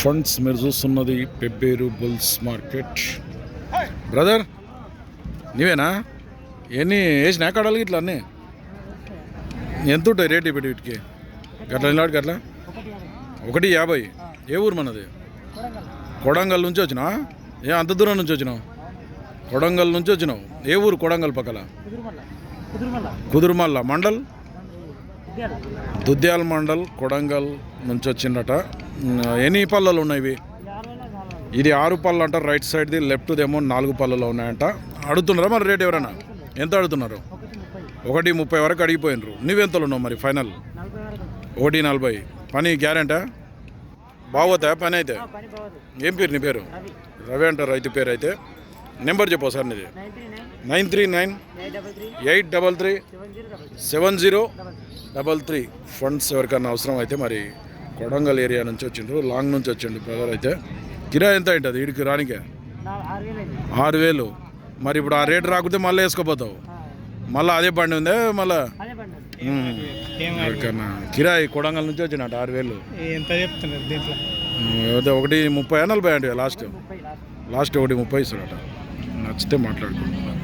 Funds మీరు చూస్తున్నది Pebbair bulls market. Brother నీవేనా? ఎన్ని వేసినా కడాలి ఇట్లా అన్నీ? ఎంత ఉంటాయి రేట్ ఇప్పుడు వీటికి? గట్ల నిలబడి గట్ల? ఒకటి యాభై. ఏ ఊరు మనది? కొడంగల్ నుంచి వచ్చినావా? ఏ అంత దూరం నుంచి వచ్చినావు? కొడంగల్ నుంచి వచ్చినావు. ఏ ఊరు కొడంగల్ పక్కల? కుదురుమల్ల మండల్? దుద్యాల. మండల్ కొడంగల్ నుంచి వచ్చిందట. ఉమ్, ఎన్ని పళ్ళలు ఉన్నాయి ఇవి? ఇది ఆరు పళ్ళు అంట రైట్ సైడ్ది లెఫ్ట్ దేమో నాలుగు పళ్ళలో ఉన్నాయంట. అడుగుతున్నారా మరి రేట్ ఎవరైనా? ఎంత అడుగుతున్నారు? ఒకటి ముప్పై వరకు అడిగిపోయినరు. నువ్వెంతలు ఉన్నావు మరి ఫైనల్ ఒకటి నలభై. పని గ్యారెంటా? బాగోతా? పని అయితే? ఏం పేరు నీ పేరు? రవి అంటారు రైతు పేరు అయితే. నెంబర్ చెప్పు సార్ నీది. Nine three nine eight double three seven zero double three. Funds ఎవరికన్నా అవసరం అయితే మరి కొడంగల్ ఏరియా నుంచి వచ్చిండ్రు లాంగ్ నుంచి వచ్చిండు బ్రదర్ అయితే. కిరాయి ఎంత ఉంటుంది వీడికి రానికే? ఆరు వేలు. మరి ఇప్పుడు ఆ రేటు రాకుంటే మళ్ళీ వేసుకోపోతావు. మళ్ళీ అదే బండి ఉందే మళ్ళా. కిరాయి కొడంగల్ నుంచి వచ్చినట్టు ఆరు వేలు. ఎంత చెప్తున్నారు దీంట్లో? ఉమ్, ఏదో ఒకటి ముప్పై నలభై అంటే లాస్ట్. లాస్ట్. ఒకటి ముప్పై ఇస్తాడట నచ్చితే మాట్లాడుకుంటున్నాను